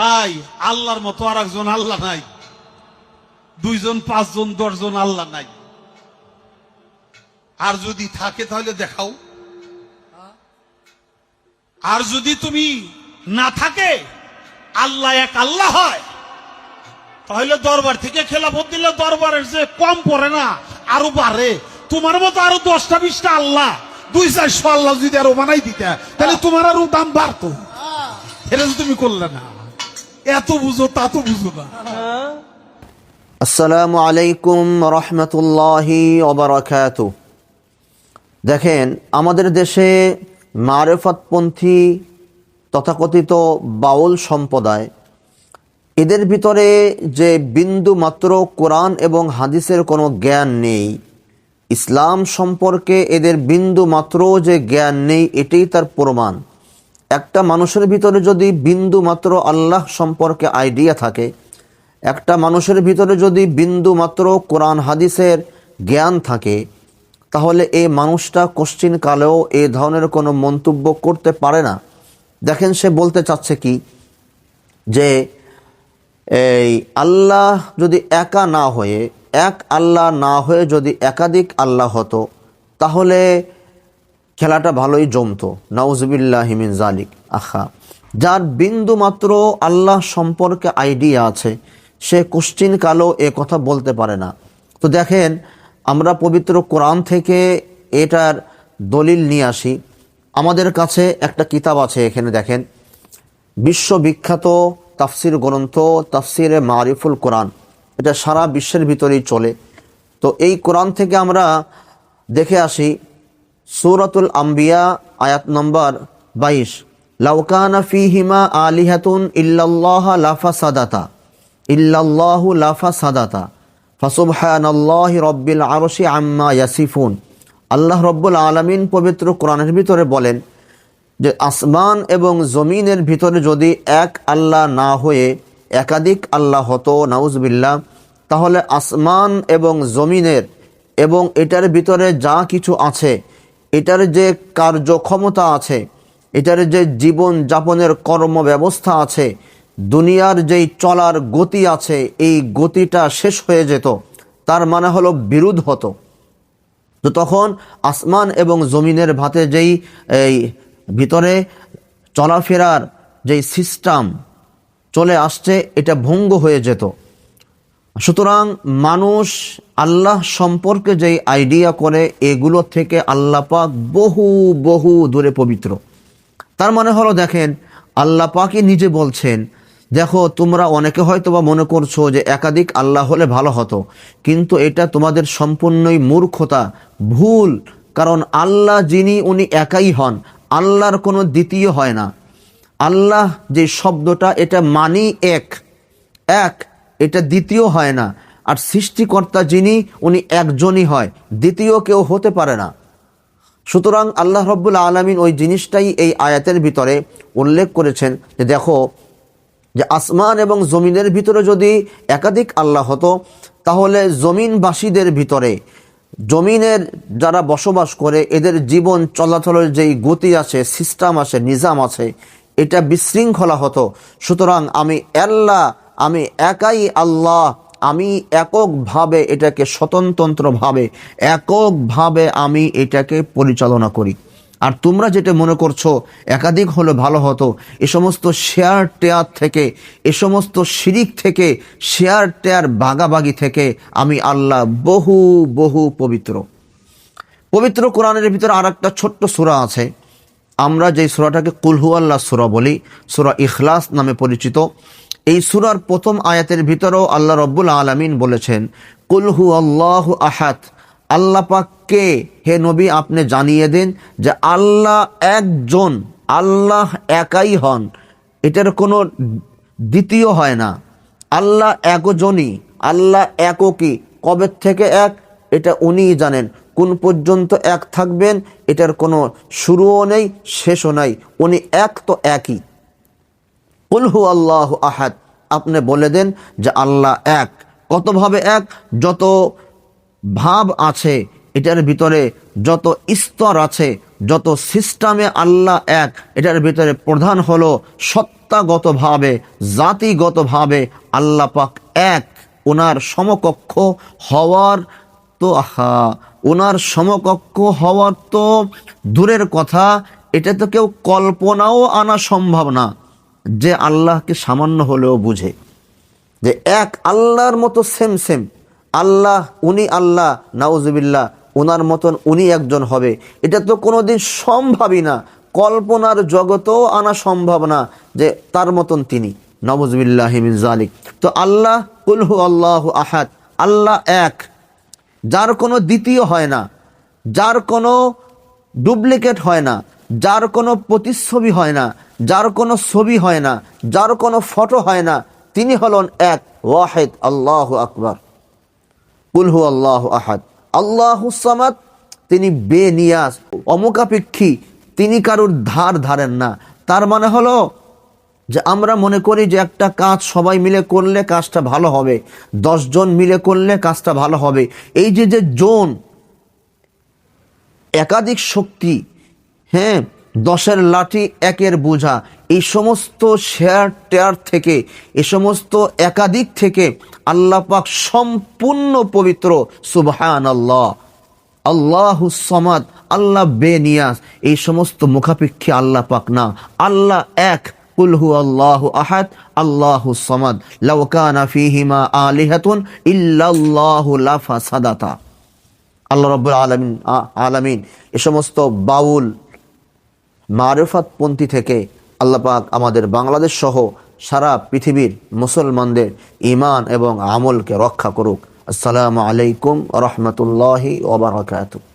তাই আল্লাহর মতো আর একজন আল্লাহ নাই। দুইজন পাঁচজন দশজন আল্লাহ নাই। আর যদি থাকে তাহলে দেখাও। আর যদি তুমি না থাকে আল্লাহ এক আল্লাহ হয় তাহলে দরবার থেকে খেলাফত দিলে দরবারের যে কম পড়ে না আরও বাড়ে। তোমার মতো আরও দশটা বিশটা আল্লাহ দুই চারশো আল্লাহ যদি আরও বানাই দিতে তাহলে তোমার আরও দাম বাড়তো। এটা তো তুমি করলে না। এত বুঝো, তা তো বুঝো না। আসসালামু আলাইকুম রহমতুল্লাহি ওবরাকাত। দেখেন, আমাদের দেশে মারেফতপন্থী তথাকথিত বাউল সম্প্রদায়, এদের ভিতরে যে বিন্দু মাত্র কোরআন এবং হাদিসের কোনো জ্ঞান নেই, ইসলাম সম্পর্কে এদের বিন্দু মাত্র যে জ্ঞান নেই, এটাই তার প্রমাণ। একটা মানুষের ভিতরে যদি বিন্দু মাত্র আল্লাহ সম্পর্কে আইডিয়া থাকে, একটা মানুষের ভিতরে যদি বিন্দু মাত্র কোরআন, হাদিসের জ্ঞান থাকে, তাহলে এই মানুষটা কোশ্চিন কালেও এই ধরনের কোনো মন্তব্য করতে পারে না। দেখেন সে বলতে চাচ্ছে কি? যে এই আল্লাহ যদি একা না হয়ে, এক আল্লাহ না হয়ে যদি একাধিক আল্লাহ হতো, তাহলে খেলাটা ভালোই জমতো। নাউজবিল্লাহ হিমিন জালিক আখা যার বিন্দু মাত্র আল্লাহ সম্পর্কে আইডিয়া আছে, সে কোশ্চিন কালো এ কথা বলতে পারে না। তো দেখেন, আমরা পবিত্র কোরআন থেকে এটার দলিল নিয়ে আসি। আমাদের কাছে একটা কিতাব আছে এখানে দেখেন। বিশ্ববিখ্যাত তাফসির গ্রন্থ, তাফসিরে মারিফুল কোরআন। এটা সারা বিশ্বের ভিতরেই চলে। তো এই কোরআন থেকে আমরা দেখে আসি সূরাতুল আম্বিয়া, আয়াত নম্বর বাইশ। লাউকানা ফিহিমা আলিহাতুন ইল্লাল্লাহ লাফা সাদাতা ইল্লাল্লাহু লাফা সাদাতা ফাসুবহানাল্লাহি রব্বিল আরশি আম্মা ইয়াসিফুন। আল্লাহ রব্বুল আলামিন পবিত্র কোরআনের ভিতরে বলেন যে, আসমান এবং জমিনের ভিতরে যদি এক আল্লাহ না হয়ে একাধিক আল্লাহ হতো, নাউজবিল্লাহ, তাহলে আসমান এবং জমিনের এবং এটার ভিতরে যা কিছু আছে এটার যে কার্যক্ষমতা আছে, এটার যে জীবন যাপনের কর্ম ব্যবস্থা আছে, দুনিয়ার যেই চলার গতি আছে, এই গতিটা শেষ হয়ে যেত। তার মানে হলো বিরোধ হতো। তো তখন আসমান এবং জমিনের ভাতে যেই, এই ভিতরে চলাফেরার যেই সিস্টেম চলে আসছে, এটা ভঙ্গ হয়ে যেত। সুতরাং মানুষ আল্লাহ সম্পর্কে যেই আইডিয়া করে, এগুলো থেকে আল্লাহ পাক বহু বহু দূরে পবিত্র। তার মানে হলো দেখেন, আল্লাহ পাকই নিজে বলছেন, দেখো তোমরা অনেকে হয়তো বা মনে করছ যে একাধিক আল্লাহ হলে ভালো হতো, কিন্তু এটা তোমাদের সম্পূর্ণই মূর্খতা, ভুল, কারণ আল্লাহ যিনি উনি একাই হন, আল্লাহর কোনো দ্বিতীয় হয় না। আল্লাহ যে শব্দটা, এটা মানি এক এক এটা দ্বিতীয় হয় না। আর সৃষ্টিকর্তা যিনি, উনি একজনই হয়। দ্বিতীয় কেউ হতে পারে না। সুতরাং আল্লাহ রব্বুল আলমিন ওই জিনিসটাই এই আয়াতের ভিতরে উল্লেখ করেছেন যে দেখো, যে আসমান এবং জমিনের ভিতরে যদি একাধিক আল্লাহ হতো, তাহলে জমিনবাসীদের ভিতরে, জমিনের যারা বসবাস করে, এদের জীবন চলাচলের যেই গতি আছে সিস্টেম আছে, নিজাম আছে, এটা বিশৃঙ্খলা হতো। সুতরাং আমি আল্লাহ আমি একাই আল্লাহ, আমি এককভাবে এটাকে স্বতন্ত্রভাবে এককভাবে আমি এটাকে পরিচালনা করি। আর তোমরা যেটা মনে করছ, একাধিক হলে ভালো হতো, এ সমস্ত শেয়ার টেয়ার থেকে, এ সমস্ত শিরিক থেকে, শেয়ার টেয়ার বাগাবাগি থেকে আমি আল্লাহ বহু বহু পবিত্র। পবিত্র কোরআনের ভিতরে আর একটা ছোট্ট সুরা আছে। আমরা যেই সুরাটাকে কুলহু আল্লাহ সুরা বলি, সুরা ইখলাস নামে পরিচিত। এই সুরার প্রথম আয়াতের ভিতরেও আল্লাহ রব্বুল আলমিন বলেছেন কুলহু আল্লাহ আহাত আল্লাহ পাককে হে নবী, আপনি জানিয়ে দিন যে আল্লাহ একজন, আল্লাহ একাই হন। এটার কোনো দ্বিতীয় হয় না। আল্লাহ একজনই, আল্লাহ এককই। কবে থেকে এক? এটা উনিই জানেন। কোন পর্যন্ত এক থাকবেন, এটার কোনো শুরুও নেই, শেষও নাই। উনি এক তো একই। কুলহু আল্লাহ আহাদ। আপনি বলে দেন যে আল্লাহ এক। কতভাবে এক? যত ভাব আছে, এটার ভিতরে যত স্তর আছে, যত সিস্টেমে আল্লাহ এক, এটার ভিতরে প্রধান হলো সত্তাগতভাবে জাতিগতভাবে আল্লাহ পাক এক। ওনার সমকক্ষ হওয়ার তো আহা ওনার সমকক্ষ হওয়ার তো দূরের কথা এটা তো কেউ কল্পনাও আনা সম্ভব না। যে আল্লাহকে সামান্য হলেও বুঝে, যে এক আল্লাহর মতো সেম সেম আল্লাহ, উনি আল্লাহ, নাউজুবিল্লাহ ওনার মতন উনি একজন হবে। এটা তো কোনো দিন সম্ভবই না। কল্পনার জগতেও আনা সম্ভব না যে তার মতন তিনি। নবজবিল্লাহ জালিক তো আল্লাহ কুলহু আল্লাহ আহাদ। আল্লাহ এক। যার কোনো দ্বিতীয় হয় না। যার কোনো ডুপ্লিকেট হয় না। যার কোনো প্রতিচ্ছবি হয় না। যার কোনো ছবি হয় না, যার কোনো ফটো হয় না, তিনি হলেন এক, ওয়াহেদ, আল্লাহ আকবর। কুলহু আল্লাহ আহাদ। আল্লাহ সামাদ, তিনি বেনিয়াস অমুকাপেক্ষী, তিনি কারুর ধার ধারেন না। তার মানে হলো যে আমরা মনে করি যে একটা কাজ সবাই মিলে করলে কাজটা ভালো হবে দশজন মিলে করলে কাজটা ভালো হবে। এই যে যে জোন, একাধিক শক্তি হ্যাঁ দশের লাঠি, একের বোঝা। এই সমস্ত শেয়ার টেয়ার থেকে এ সমস্ত একাধিক থেকে আল্লাহ পাক সম্পূর্ণ পবিত্র। সুবহান আল্লাহ আল্লাহ সমাদ, আল্লাহ বেনিয়াস এই সমস্ত মুখাপেক্ষী আল্লাহ পাক না। আল্লাহ এক কুলহু আল্লাহ আহাদ, আল্লাহ সমাদ। লাউকানা ফিহিমা আলিহাতুন ইল্লাল্লাহু লাফাসাদাতা। আল্লাহ রব্বুল আলমিন আলামিন। এ সমস্ত বাউল মারেফাতপন্থী থেকে আল্লাপাক আমাদের বাংলাদেশ সহ সারা পৃথিবীর মুসলমানদের ইমান এবং আমলকে রক্ষা করুক। আসসালামু আলাইকুম রহমতুল্লাহি ওবরাকাতুহ